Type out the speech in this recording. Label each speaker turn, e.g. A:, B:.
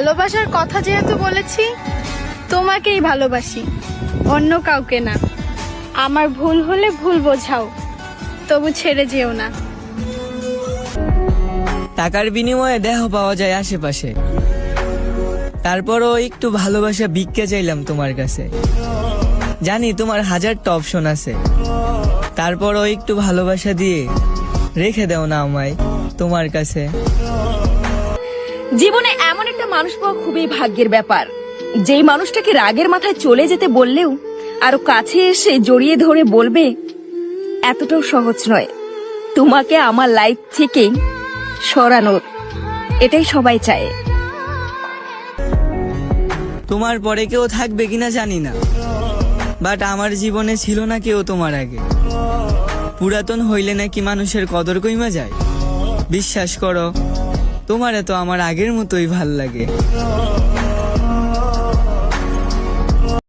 A: ভালোবাসার কথা যেহেতু বলেছি, তোমাকেই ভালোবাসি, অন্য কাউকে না। আমার ভুল হলে ভুল বোঝাও, তবু ছেড়ে যেও না।
B: টাকার বিনিময়ে দেহ পাওয়া যায় আশেপাশে। তারপরও একটু ভালোবাসা ভিক্ষা চাইলাম তোমার কাছে। জানি তোমার হাজারটা অপশন আছে। তারপরও একটু ভালোবাসা দিয়ে রেখে দাও না আমায় তোমার কাছে।
C: জীবনে এমন একটা মানুষ পাওয়া খুবই ভাগ্যের ব্যাপার। যেই মানুষটাকে রাগের মাথায় চলে যেতে বললেও, আরও কাছে এসে জড়িয়ে ধরে বলবে, এতটাও সহজ নয়। তোমাকে আমার লাইফ থেকে সরানোর। এটাই সবাই চায়।
B: তোমার পরে কেউ থাকবে কিনা জানি না। বাট আমার জীবনে ছিল না কেউ তোমার আগে। পুরাতন হইলে নাকি মানুষের কদর কইমা যায়? বিশ্বাস করো তোমারে তো আমার আগের মতোই ভালো লাগে।